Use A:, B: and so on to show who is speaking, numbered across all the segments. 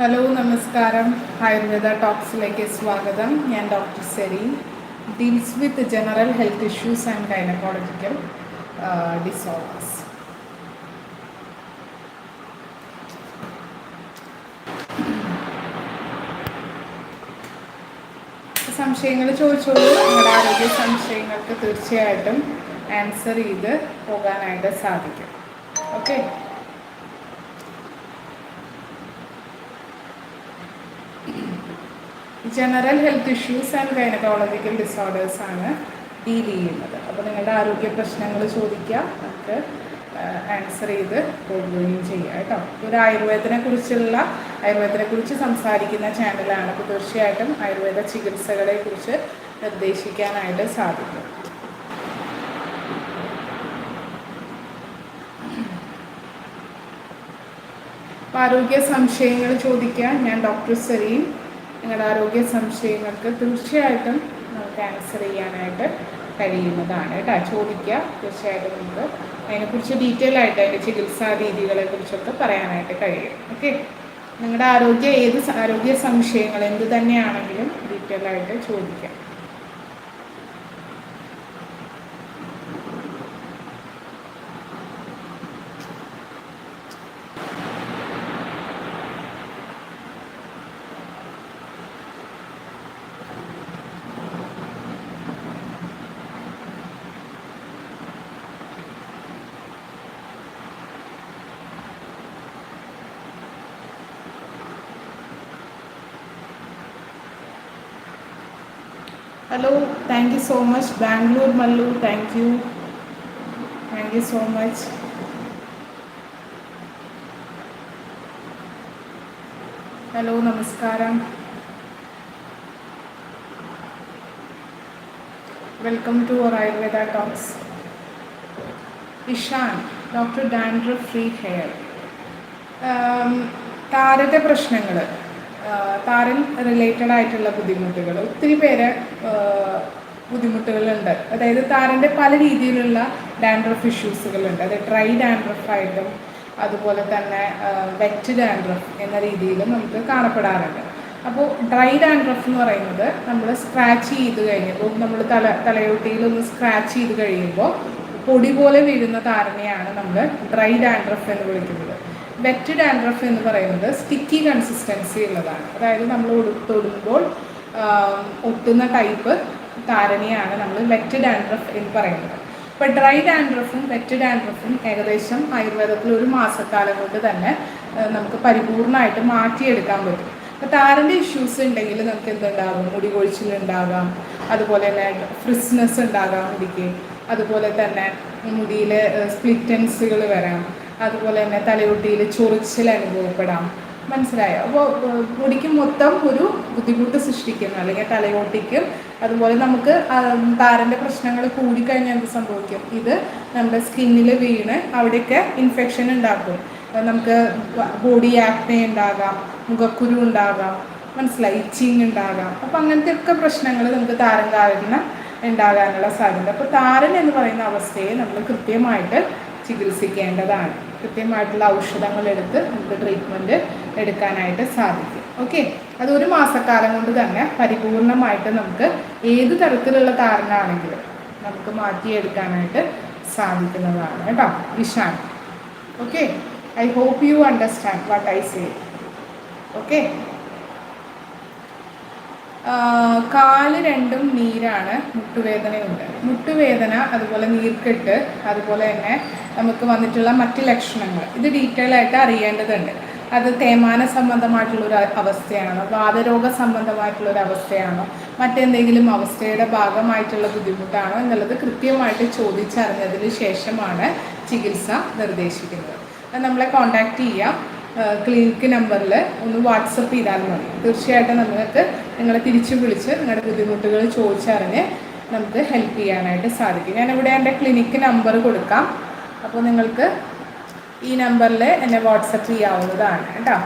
A: Hello നമസ്കാരം. ആയുർവേദ ടോക്സിലേക്ക് സ്വാഗതം. ഞാൻ doctor Sereen. Deals with general health issues and gynaecological disorders. സംശയങ്ങൾ ചോദിച്ചോളൂ. നിങ്ങളുടെ ആരോഗ്യ സംശയങ്ങൾക്ക് തീർച്ചയായിട്ടും ആൻസർ ചെയ്ത് പോകാനായിട്ട് സാധിക്കും. Okay? General health issues and gynaecological disorders ആണ് ഡീൽ ചെയ്യുന്നത്. അപ്പോൾ നിങ്ങളുടെ ആരോഗ്യ പ്രശ്നങ്ങൾ ചോദിക്കുക. നമുക്ക് ആൻസർ ചെയ്ത് പോകുകയും ചെയ്യുക കേട്ടോ. ഒരു ആയുർവേദത്തിനെ കുറിച്ചുള്ള ആയുർവേദത്തിനെ കുറിച്ച് സംസാരിക്കുന്ന ചാനലാണ് അപ്പോൾ തീർച്ചയായിട്ടും ആയുർവേദ ചികിത്സകളെ കുറിച്ച് നിർദ്ദേശിക്കാനായിട്ട് സാധിക്കും. ആരോഗ്യ സംശയങ്ങൾ ചോദിക്കാൻ ഞാൻ ഡോക്ടർ സെറീൻ നിങ്ങളുടെ ആരോഗ്യ സംശയങ്ങൾക്ക് തീർച്ചയായിട്ടും നമുക്ക് ആൻസർ ചെയ്യാനായിട്ട് കഴിയുന്നതാണ് കേട്ടോ. ചോദിക്കുക. തീർച്ചയായിട്ടും നമുക്ക് അതിനെക്കുറിച്ച് ഡീറ്റെയിൽ ആയിട്ട് അതിന്റെ ചികിത്സാ രീതികളെ കുറിച്ചൊക്കെ പറയാനായിട്ട് കഴിയും. ഓക്കെ നിങ്ങളുടെ ആരോഗ്യ ഏത് ആരോഗ്യ സംശയങ്ങൾ എന്ത് തന്നെയാണെങ്കിലും ഡീറ്റെയിൽ ആയിട്ട് ചോദിക്കാം hello thank you so much Bangalore Mallu thank you thank you so much hello നമസ്കാരം welcome to our Ayurveda talks Ishan doctor dandruff free hair താരത്തെ പ്രശ്നങ്ങൾ താരൻ റിലേറ്റഡ് ആയിട്ടുള്ള ബുദ്ധിമുട്ടുകൾ ഒത്തിരി പേര് ബുദ്ധിമുട്ടുകളുണ്ട്. അതായത് താരന്റെ പല രീതിയിലുള്ള ഡാൻഡ്രഫ് ഇഷ്യൂസുകളുണ്ട് അത് ഡ്രൈ ഡാൻഡ്രഫ് ആയിട്ടും അതുപോലെ തന്നെ വെറ്റ് ഡാൻഡ്രഫ് എന്ന രീതിയിലും നമുക്ക് കാണപ്പെടാറുണ്ട്. അപ്പോൾ ഡ്രൈ ഡാൻഡ്രഫ് എന്ന് പറയുന്നത് നമ്മൾ സ്ക്രാച്ച് ചെയ്ത് കഴിയുമ്പോൾ നമ്മൾ തല തലയോട്ടിയിൽ ഒന്ന് സ്ക്രാച്ച് ചെയ്ത് കഴിയുമ്പോൾ പൊടി പോലെ വീഴുന്ന താരനെയാണ് നമ്മൾ ഡ്രൈ ഡാൻഡ്രഫ് എന്ന് വിളിക്കുന്നത്. വെറ്റ് ഡാൻഡ്രഫ് എന്ന് പറയുന്നത് സ്റ്റിക്കി കൺസിസ്റ്റൻസി ഉള്ളതാണ്. അതായത് നമ്മൾ തൊടുമ്പോൾ ഒട്ടുന്ന ടൈപ്പ് താരനെയാണ് നമ്മൾ വെറ്റ് ഡാൻഡ്രഫ് എന്ന് പറയുന്നത്. ഇപ്പോൾ ഡ്രൈ ഡാൻഡ്രഫും വെറ്റ് ഡാൻഡ്രഫും ഏകദേശം ആയുർവേദത്തിൽ ഒരു മാസക്കാലം കൊണ്ട് തന്നെ നമുക്ക് പരിപൂർണമായിട്ട് മാറ്റിയെടുക്കാൻ പറ്റും. അപ്പോൾ താരന്റെ ഇഷ്യൂസ് ഉണ്ടെങ്കിൽ നമുക്ക് എന്തുണ്ടാകും? മുടി കൊഴിച്ചിലുണ്ടാകാം അതുപോലെ തന്നെ ഫ്രിസ്നെസ് ഉണ്ടാകാം മുടിക്ക് അതുപോലെ തന്നെ മുടിയിൽ സ്പ്ലിറ്റൻസുകൾ വരാം. അതുപോലെ തന്നെ തലയൊട്ടിയിൽ ചൊറിച്ചിൽ അനുഭവപ്പെടാം. മനസ്സിലായോ? അപ്പോൾ മുടിക്ക് മൊത്തം ഒരു ബുദ്ധിമുട്ട് സൃഷ്ടിക്കുന്നു. അല്ലെങ്കിൽ തലയോട്ടിക്കും അതുപോലെ നമുക്ക് താരന്റെ പ്രശ്നങ്ങൾ കൂടിക്കഴിഞ്ഞാൽ എന്ത് സംഭവിക്കും? ഇത് നമ്മുടെ സ്കിന്നിൽ വീണ് അവിടെയൊക്കെ ഇൻഫെക്ഷൻ ഉണ്ടാക്കും. നമുക്ക് ബോഡി ആക്നെ ഉണ്ടാകാം മുഖക്കുരു ഉണ്ടാകാം മനസ്സിലായി? ഇച്ചിങ് ഉണ്ടാകാം. അപ്പോൾ അങ്ങനത്തെ ഒക്കെ പ്രശ്നങ്ങൾ നമുക്ക് താരൻ കാരണം ഉണ്ടാകാനുള്ള സാധ്യത. അപ്പോൾ താരൻ എന്ന് പറയുന്ന അവസ്ഥയെ നമ്മൾ കൃത്യമായിട്ട് ചികിത്സിക്കേണ്ടതാണ്. കൃത്യമായിട്ടുള്ള ഔഷധങ്ങൾ എടുത്ത് നമുക്ക് ട്രീറ്റ്മെന്റ് എടുക്കാനായിട്ട് സാധിക്കും. ഓക്കെ അത് ഒരു മാസക്കാലം കൊണ്ട് തന്നെ പരിപൂർണമായിട്ട് നമുക്ക് ഏത് തരത്തിലുള്ള താരനാണെങ്കിലും നമുക്ക് മാറ്റിയെടുക്കാനായിട്ട് സാധിക്കുന്നതാണ് കേട്ടോ. Vishan okay I hope you understand what I say okay കാൽ രണ്ടും നീരാണ്. മുട്ടുവേദനയുണ്ട്. മുട്ടുവേദന അതുപോലെ നീർക്കെട്ട് അതുപോലെ തന്നെ നമുക്ക് വന്നിട്ടുള്ള മറ്റ് ലക്ഷണങ്ങൾ. ഇത് ഡീറ്റെയിൽ ആയിട്ട് അറിയേണ്ടതുണ്ട്. അത് തേമാന സംബന്ധമായിട്ടുള്ള ഒരു അവസ്ഥയാണോ? വാതരോഗ സംബന്ധമായിട്ടുള്ള ഒരു അവസ്ഥയാണോ? മറ്റെന്തെങ്കിലും അവസ്ഥയുടെ ഭാഗമായിട്ടുള്ള ബുദ്ധിമുട്ടാണോ എന്നുള്ളത് കൃത്യമായിട്ട് ചോദിച്ചറിഞ്ഞതിന് ശേഷമാണ് ചികിത്സ നിർദ്ദേശിക്കുന്നത്. നമ്മളെ കോൺടാക്റ്റ് ചെയ്യാം. ക്ലിനിക്ക് നമ്പറിൽ ഒന്ന് വാട്സപ്പ് ചെയ്താൽ മതി. തീർച്ചയായിട്ടും നിങ്ങൾക്ക് നിങ്ങളെ തിരിച്ചു വിളിച്ച് നിങ്ങളുടെ ബുദ്ധിമുട്ടുകൾ ചോദിച്ചറിഞ്ഞ് നമുക്ക് ഹെൽപ്പ് ചെയ്യാനായിട്ട് സാധിക്കും. ഞാനിവിടെ എന്റെ ക്ലിനിക്ക് നമ്പർ കൊടുക്കാം. അപ്പോൾ നിങ്ങൾക്ക് ഈ നമ്പറിൽ എന്നെ വാട്സപ്പ് ചെയ്യാവുന്നതാണ് കേട്ടോ.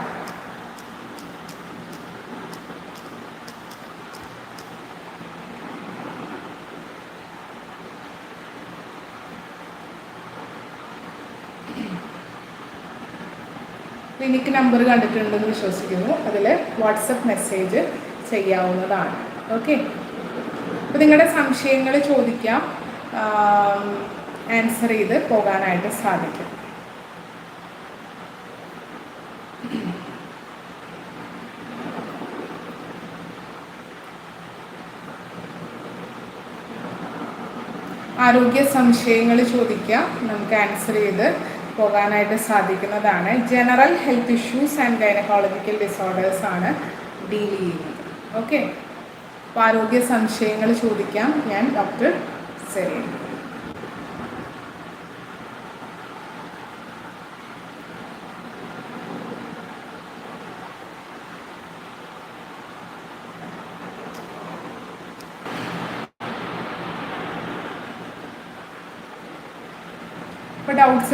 A: ക്ലിനിക്ക് നമ്പർ കണ്ടിട്ടുണ്ടെന്ന് വിശ്വസിക്കുന്നു. അതിൽ വാട്സപ്പ് മെസ്സേജ് ചെയ്യാവുന്നതാണ്. ഓക്കെ അപ്പോൾ നിങ്ങളുടെ സംശയങ്ങൾ ചോദിക്കാം. ആൻസർ ചെയ്ത് പോകാനായിട്ട് സാധിക്കും. ആരോഗ്യ സംശയങ്ങൾ ചോദിക്കാം. നമുക്ക് ആൻസർ ചെയ്ത് പോകാനായിട്ട് സാധിക്കുന്നതാണ്. General health issues and gynaecological disorders ആണ് ഡീൽ ചെയ്യുന്നത്. ഓക്കെ അപ്പോൾ ആരോഗ്യ സംശയങ്ങൾ ചോദിക്കാം. ഞാൻ ഡോക്ടർ സെറീൻ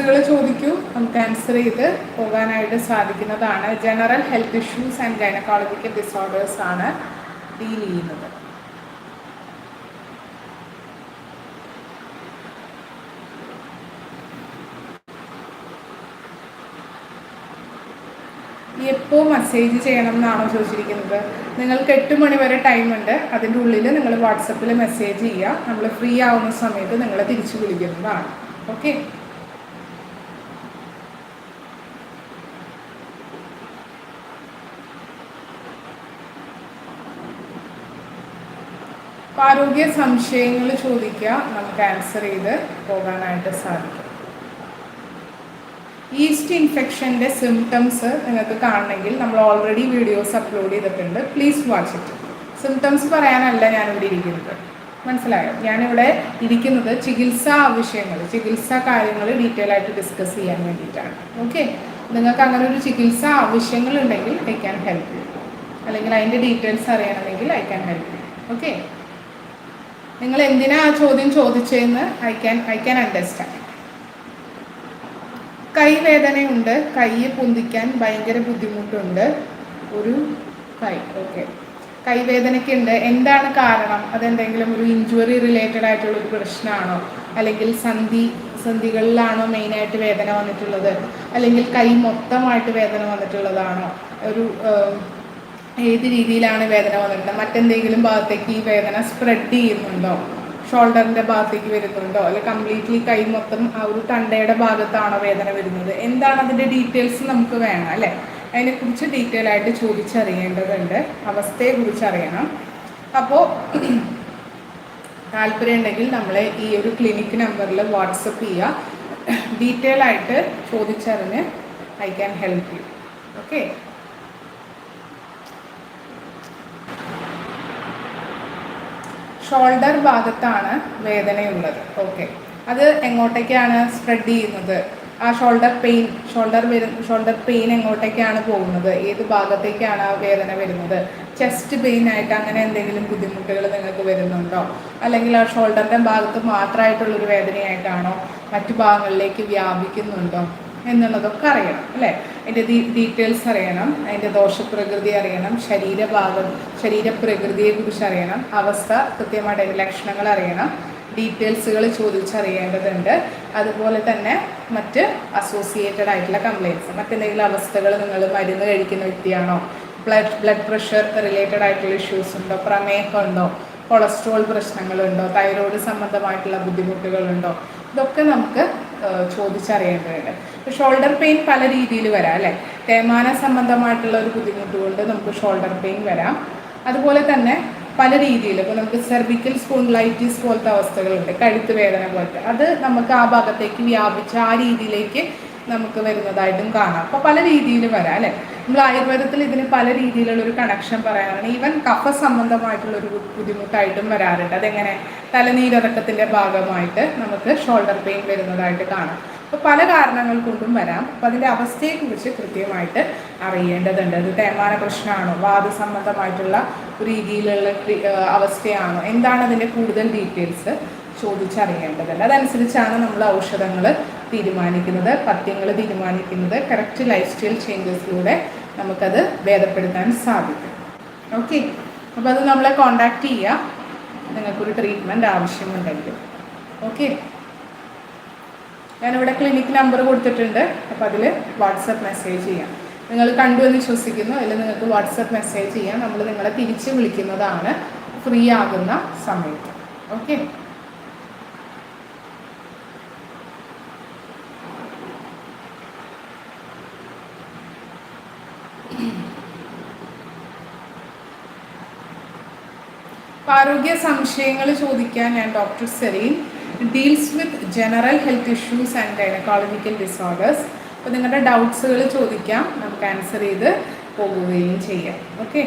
A: ഡൗട്ട്സുകൾ ചോദിക്കൂ. നമുക്ക് ആൻസർ ചെയ്ത് പോകാനായിട്ട് സാധിക്കുന്നതാണ്. General health issues and gynaecological disorders ആണ് ഡീൽ ചെയ്യുന്നത്. എപ്പോൾ മെസ്സേജ് ചെയ്യണം എന്നാണോ ചോദിച്ചിരിക്കുന്നത്? നിങ്ങൾക്ക് എട്ട് മണി വരെ ഉണ്ട്. അതിന്റെ ഉള്ളിൽ നിങ്ങൾ വാട്സപ്പിൽ മെസ്സേജ് ചെയ്യുക. നമ്മൾ ഫ്രീ ആവുന്ന സമയത്ത് നിങ്ങളെ തിരിച്ചു വിളിക്കുന്നതാണ്. ഓക്കെ അപ്പോൾ ആരോഗ്യ സംശയങ്ങൾ ചോദിക്കുക നമുക്ക് ആൻസർ ചെയ്ത് പോകാനായിട്ട് സാധിക്കും. ഈസ്റ്റ് ഇൻഫെക്ഷന്റെ സിംറ്റംസ് നിങ്ങൾക്ക് കാണണമെങ്കിൽ നമ്മൾ ഓൾറെഡി വീഡിയോസ് അപ്ലോഡ് ചെയ്തിട്ടുണ്ട്. പ്ലീസ് വാച്ച് ഇറ്റ് സിംറ്റംസ് പറയാനല്ല ഞാനിവിടെ ഇരിക്കുന്നത്. മനസ്സിലായോ? ഞാനിവിടെ ഇരിക്കുന്നത് ചികിത്സാ ആവശ്യങ്ങൾ ചികിത്സാ കാര്യങ്ങൾ ഡീറ്റെയിൽ ആയിട്ട് ഡിസ്കസ് ചെയ്യാൻ വേണ്ടിയിട്ടാണ്. ഓക്കെ നിങ്ങൾക്ക് അങ്ങനെ ഒരു ചികിത്സാ ആവശ്യങ്ങൾ ഉണ്ടെങ്കിൽ ഐ ക്യാൻ ഹെൽപ്പ് യു അല്ലെങ്കിൽ അതിന്റെ ഡീറ്റെയിൽസ് അറിയണമെങ്കിൽ I can help you okay നിങ്ങൾ എന്തിനാ ആ ചോദ്യം ചോദിച്ചതെന്ന് I can I can understand കൈവേദനയുണ്ട് കൈ പൊന്തിക്കാൻ ഭയങ്കര ബുദ്ധിമുട്ടുണ്ട്. ഒരു കൈ ഓക്കെ കൈവേദനയ്ക്ക് ഉണ്ട് എന്താണ് കാരണം? അതെന്തെങ്കിലും ഒരു ഇഞ്ചുറി റിലേറ്റഡ് ആയിട്ടുള്ള ഒരു പ്രശ്നമാണോ? അല്ലെങ്കിൽ സന്ധി സന്ധികളിലാണോ മെയിനായിട്ട് വേദന വന്നിട്ടുള്ളത്? അല്ലെങ്കിൽ കൈ മൊത്തമായിട്ട് വേദന വന്നിട്ടുള്ളതാണോ? ഒരു ഏത് രീതിയിലാണ് വേദന വന്നിട്ടുള്ളത്? മറ്റെന്തെങ്കിലും ഭാഗത്തേക്ക് ഈ വേദന സ്പ്രെഡ് ചെയ്യുന്നുണ്ടോ? ഷോൾഡറിന്റെ ഭാഗത്തേക്ക് വരുന്നുണ്ടോ? അല്ലെ കംപ്ലീറ്റ്ലി കൈ മൊത്തം ആ ഒരു തണ്ടയുടെ ഭാഗത്താണോ വേദന വരുന്നത്? എന്താണ് അതിന്റെ ഡീറ്റെയിൽസ് നമുക്ക് വേണം അല്ലേ? അതിനെക്കുറിച്ച് ഡീറ്റെയിൽ ആയിട്ട് ചോദിച്ചറിയേണ്ടതുണ്ട്. അവസ്ഥയെക്കുറിച്ച് അറിയണം. അപ്പോൾ താല്പര്യം ഉണ്ടെങ്കിൽ നമ്മളെ ഈ ഒരു ക്ലിനിക്ക് നമ്പറിൽ വാട്സപ്പ് ചെയ്യുക ഡീറ്റെയിൽ ആയിട്ട് ചോദിച്ചറിഞ്ഞ് I can help you okay shoulder ഭാഗത്താണ് വേദനയുള്ളത്. ഓക്കെ. അത് എങ്ങോട്ടേക്കാണ് സ്പ്രെഡ് ചെയ്യുന്നത്? ആ ഷോൾഡർ പെയിൻ ഷോൾഡർ വരും ഷോൾഡർ പെയിൻ എങ്ങോട്ടേക്കാണ് പോകുന്നത്? ഏത് ഭാഗത്തേക്കാണ് ആ വേദന വരുന്നത്? ചെസ്റ്റ് പെയിൻ ആയിട്ട് അങ്ങനെ എന്തെങ്കിലും ബുദ്ധിമുട്ടുകൾ നിങ്ങൾക്ക് വരുന്നുണ്ടോ? അല്ലെങ്കിൽ ആ ഷോൾഡറിന്റെ ഭാഗത്ത് മാത്രമായിട്ടുള്ളൊരു വേദനയായിട്ടാണോ മറ്റു ഭാഗങ്ങളിലേക്ക് വ്യാപിക്കുന്നുണ്ടോ? എന്നുള്ളതൊക്കെ അറിയണം അല്ലേ? അതിന്റെ ഡീറ്റെയിൽസ് അറിയണം അതിന്റെ ദോഷപ്രകൃതി അറിയണം ശരീരഭാഗം ശരീരപ്രകൃതിയെ കുറിച്ച് അറിയണം അവസ്ഥ കൃത്യമായിട്ട് ലക്ഷണങ്ങൾ അറിയണം ഡീറ്റെയിൽസുകൾ ചോദിച്ചറിയേണ്ടതുണ്ട്. അതുപോലെ തന്നെ മറ്റ് അസോസിയേറ്റഡ് ആയിട്ടുള്ള കംപ്ലയിൻസ് മറ്റെന്തെങ്കിലും അവസ്ഥകൾ നിങ്ങൾ മരുന്ന് കഴിക്കുന്ന വ്യക്തിയാണോ? ബ്ലഡ് ബ്ലഡ് പ്രഷർ റിലേറ്റഡ് ആയിട്ടുള്ള ഇഷ്യൂസ് ഉണ്ടോ? പ്രമേഹമുണ്ടോ കൊളസ്ട്രോൾ പ്രശ്നങ്ങളുണ്ടോ? തൈറോയ്ഡ് സംബന്ധമായിട്ടുള്ള ബുദ്ധിമുട്ടുകളുണ്ടോ? ഇതൊക്കെ നമുക്ക് ചോദിച്ചറിയേണ്ടതുണ്ട്. ഇപ്പോൾ ഷോൾഡർ പെയിൻ പല രീതിയിൽ വരാം അല്ലേ? തേമാന സംബന്ധമായിട്ടുള്ള ഒരു ബുദ്ധിമുട്ട് കൊണ്ട് നമുക്ക് ഷോൾഡർ പെയിൻ വരാം. അതുപോലെ തന്നെ പല രീതിയിൽ ഇപ്പോൾ നമുക്ക് സെർവിക്കൽ സ്പോണ്ടിലൈറ്റിസ് പോലത്തെ അവസ്ഥകളുണ്ട് കഴുത്ത് വേദന പോലത്തെ. അത് നമുക്ക് ആ ഭാഗത്തേക്ക് വ്യാപിച്ച് ആ രീതിയിലേക്ക് നമുക്ക് വരുന്നതായിട്ടും കാണാം. അപ്പോൾ പല രീതിയിൽ വരാം അല്ലേ? നമ്മൾ ആയുർവേദത്തിൽ ഇതിന് പല രീതിയിലുള്ള ഒരു കണക്ഷൻ പറയാറുണ്ട്. ഈവൻ കഫ സംബന്ധമായിട്ടുള്ള ഒരു ബുദ്ധിമുട്ടായിട്ടും വരാറുണ്ട്. അതെങ്ങനെ? തലനീരടക്കത്തിന്റെ ഭാഗമായിട്ട് നമുക്ക് ഷോൾഡർ പെയിൻ വരുന്നതായിട്ട് കാണാം. അപ്പോൾ പല കാരണങ്ങൾ കൊണ്ടും വരാം. അപ്പോൾ അതിന്റെ അവസ്ഥയെക്കുറിച്ച് കൃത്യമായിട്ട് അറിയേണ്ടതുണ്ട്. അത് തേമാന പ്രശ്നമാണോ? വാദ സംബന്ധമായിട്ടുള്ള ഒരു രീതിയിലുള്ള അവസ്ഥയാണോ? എന്താണ് അതിന്റെ കൂടുതൽ ഡീറ്റെയിൽസ് ചോദിച്ചറിയേണ്ടതുണ്ട്. അതനുസരിച്ചാണ് നമ്മൾ ഔഷധങ്ങൾ തീരുമാനിക്കുന്നത് പഥ്യങ്ങൾ തീരുമാനിക്കുന്നത് കറക്റ്റ് ലൈഫ് സ്റ്റൈൽ ചേഞ്ചസിലൂടെ നമുക്കത് ഭേദപ്പെടുത്താൻ സാധിക്കും. ഓക്കെ അപ്പോൾ അത് നമ്മളെ കോണ്ടാക്ട് ചെയ്യുക നിങ്ങൾക്കൊരു ട്രീറ്റ്മെന്റ് ആവശ്യമുണ്ടെങ്കിൽ. ഓക്കെ ഞാനിവിടെ ക്ലിനിക് നമ്പർ കൊടുത്തിട്ടുണ്ട്. അപ്പോൾ അതിൽ വാട്സപ്പ് മെസ്സേജ് ചെയ്യാം. നിങ്ങൾ കണ്ടു എന്ന് വിശ്വസിക്കുന്നു. അതിൽ നിങ്ങൾക്ക് വാട്സപ്പ് മെസ്സേജ് ചെയ്യാം. നമ്മൾ നിങ്ങളെ തിരിച്ച് വിളിക്കുന്നതാണ് ഫ്രീ ആകുന്ന സമയത്ത്. ഓക്കെ ആരോഗ്യ സംശയങ്ങൾ ചോദിക്കാൻ ഞാൻ doctor Sareen deals with general health issues and gynaecological disorders അപ്പോൾ നിങ്ങളുടെ ഡൗട്ട്സുകൾ ചോദിക്കാം. നമുക്ക് ആൻസർ ചെയ്ത് പോകുകയും ചെയ്യാം. ഓക്കെ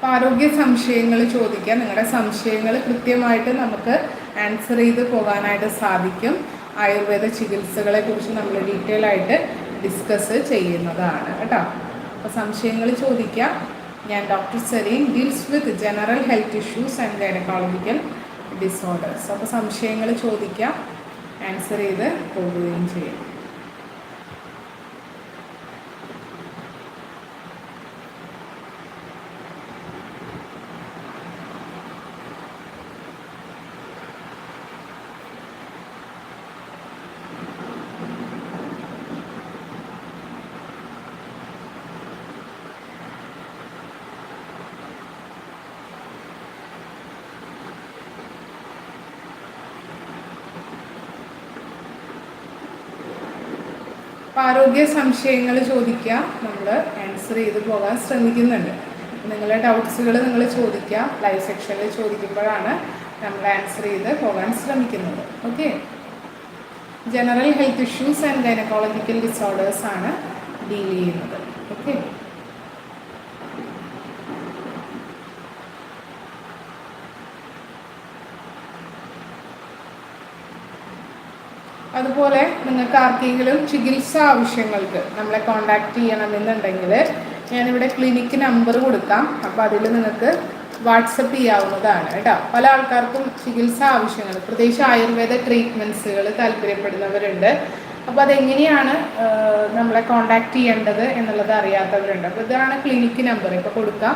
A: അപ്പോൾ ആരോഗ്യ സംശയങ്ങൾ ചോദിക്കാം. നിങ്ങളുടെ സംശയങ്ങൾ കൃത്യമായിട്ട് നമുക്ക് ആൻസർ ചെയ്ത് പോകാനായിട്ട് സാധിക്കും. ആയുർവേദ ചികിത്സകളെ കുറിച്ച് നമ്മൾ ഡീറ്റെയിൽ ആയിട്ട് ഡിസ്കസ് ചെയ്യുന്നതാണ് കേട്ടോ. അപ്പോൾ സംശയങ്ങൾ ചോദിക്കാം. ഞാൻ doctor Sareen deals with general health issues and gynaecological disorders അപ്പോൾ സംശയങ്ങൾ ചോദിക്കാം. ആൻസർ ചെയ്ത് പോവുകയും ചെയ്യും. ആരോഗ്യ സംശയങ്ങൾ ചോദിക്കുക നമ്മൾ ആൻസർ ചെയ്ത് പോകാൻ ശ്രമിക്കുന്നുണ്ട്. നിങ്ങളുടെ ഡൗട്ട്സുകൾ നിങ്ങൾ ചോദിക്കുക ലൈവ് സെക്ഷനിൽ ചോദിക്കുമ്പോഴാണ് നമ്മൾ ആൻസർ ചെയ്ത് പോകാൻ ശ്രമിക്കുന്നത്. Okay general health issues and gynaecological disorders ആണ് ഡീൽ ചെയ്യുന്നത്. ഓക്കെ അതുപോലെ നിങ്ങൾക്ക് ആർക്കെങ്കിലും ചികിത്സ ആവശ്യങ്ങൾക്ക് നമ്മളെ കോണ്ടാക്ട് ചെയ്യണമെന്നുണ്ടെങ്കിൽ ഞാനിവിടെ ക്ലിനിക്ക് നമ്പർ കൊടുക്കാം. അപ്പോൾ അതിൽ നിങ്ങൾക്ക് വാട്സപ്പ് ചെയ്യാവുന്നതാണ് കേട്ടോ. പല ആൾക്കാർക്കും ചികിത്സ ആവശ്യങ്ങൾ പ്രത്യേകിച്ച് ആയുർവേദ ട്രീറ്റ്മെന്റ്സുകൾ താല്പര്യപ്പെടുന്നവരുണ്ട്. അപ്പോൾ അതെങ്ങനെയാണ് നമ്മളെ കോണ്ടാക്ട് ചെയ്യേണ്ടത് എന്നുള്ളത് അറിയാത്തവരുണ്ട്. അപ്പോൾ ഇതാണ് ക്ലിനിക്ക് നമ്പർ ഇപ്പോൾ കൊടുക്കാം.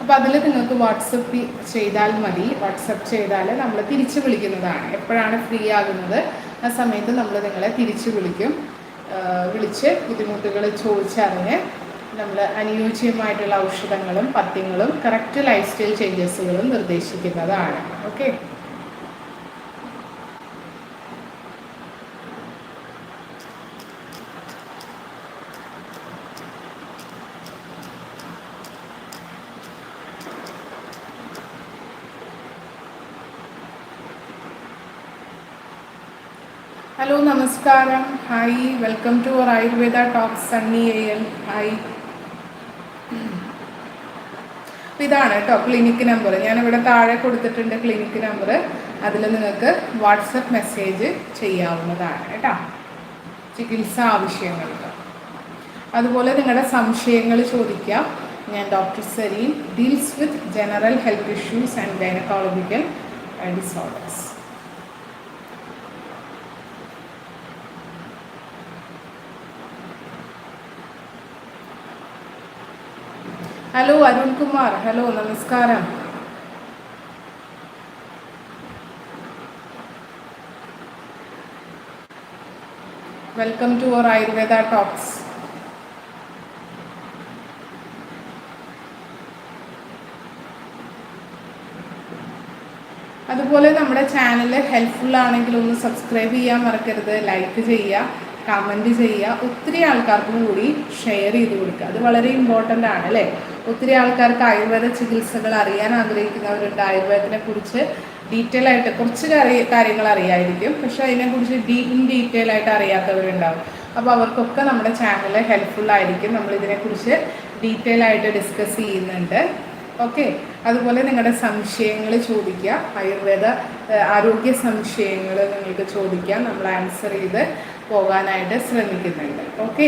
A: അപ്പോൾ അതിൽ നിങ്ങൾക്ക് വാട്സപ്പ് ചെയ്താൽ മതി. വാട്സപ്പ് ചെയ്താൽ നമ്മൾ തിരിച്ച് വിളിക്കുന്നതാണ്. എപ്പോഴാണ് ഫ്രീ ആകുന്നത്? ആ സമയത്ത് നമ്മൾ നിങ്ങളെ തിരിച്ച് വിളിക്കും. വിളിച്ച് ബുദ്ധിമുട്ടുകൾ ചോദിച്ചറിഞ്ഞ് നമ്മൾ അനുയോജ്യമായിട്ടുള്ള ഔഷധങ്ങളും പഥ്യങ്ങളും കറക്റ്റ് ലൈഫ് സ്റ്റൈൽ ചേഞ്ചസുകളും നിർദ്ദേശിക്കുന്നതാണ്. ഓക്കെ ഹലോ നമസ്കാരം. Hi welcome to our Ayurveda talks Sunny A L. Hi. ഇതാണ് കേട്ടോ ക്ലിനിക്ക് നമ്പർ ഞാനിവിടെ താഴെ കൊടുത്തിട്ടുണ്ട് ക്ലിനിക്ക് നമ്പർ അതിൽ നിങ്ങൾക്ക് വാട്സപ്പ് മെസ്സേജ് ചെയ്യാവുന്നതാണ് കേട്ടോ. ചികിത്സ ആവശ്യങ്ങൾക്ക് അതുപോലെ നിങ്ങളുടെ സംശയങ്ങൾ ചോദിക്കാം. ഞാൻ doctor Sareen. Deals with general health issues and gynaecological disorders. Hello Arun Kumar hello നമസ്കാരം welcome to our Ayurveda talks അതുപോലെ നമ്മുടെ ചാനൽ ഹെൽപ്ഫുൾ ആണെങ്കിൽ ഒന്ന് സബ്സ്ക്രൈബ് ചെയ്യാൻ മറക്കരുത് ലൈക്ക് ചെയ്യുക. കമന്റ് ചെയ്യുക. ഒത്തിരി ആൾക്കാർക്കും കൂടി ഷെയർ ചെയ്ത് കൊടുക്കുക. അത് വളരെ ഇമ്പോർട്ടന്റ് ആണ് അല്ലേ? ഒത്തിരി ആൾക്കാർക്ക് ആയുർവേദ ചികിത്സകൾ അറിയാൻ ആഗ്രഹിക്കുന്നവരുണ്ട്. ആയുർവേദത്തിനെ കുറിച്ച് ഡീറ്റെയിൽ ആയിട്ട് കുറച്ച് കാര്യ- കാര്യങ്ങൾ അറിയായിരിക്കും. പക്ഷെ അതിനെക്കുറിച്ച് ഡീ ഇൻ ഡീറ്റെയിൽ ആയിട്ട് അറിയാത്തവരുണ്ടാവും. അപ്പോൾ അവർക്കൊക്കെ നമ്മുടെ ചാനൽ ഹെൽപ്ഫുൾ ആയിരിക്കും. നമ്മൾ ഇതിനെക്കുറിച്ച് ഡീറ്റെയിൽ ആയിട്ട് ഡിസ്കസ് ചെയ്യുന്നുണ്ട്. ഓക്കെ അതുപോലെ നിങ്ങളുടെ സംശയങ്ങൾ ചോദിക്കുക. ആയുർവേദ ആരോഗ്യ സംശയങ്ങൾ നിങ്ങൾക്ക് ചോദിക്കാം. നമ്മൾ ആൻസർ ചെയ്ത് പോകാനായിട്ട് ശ്രമിക്കുന്നുണ്ട്. ഓക്കെ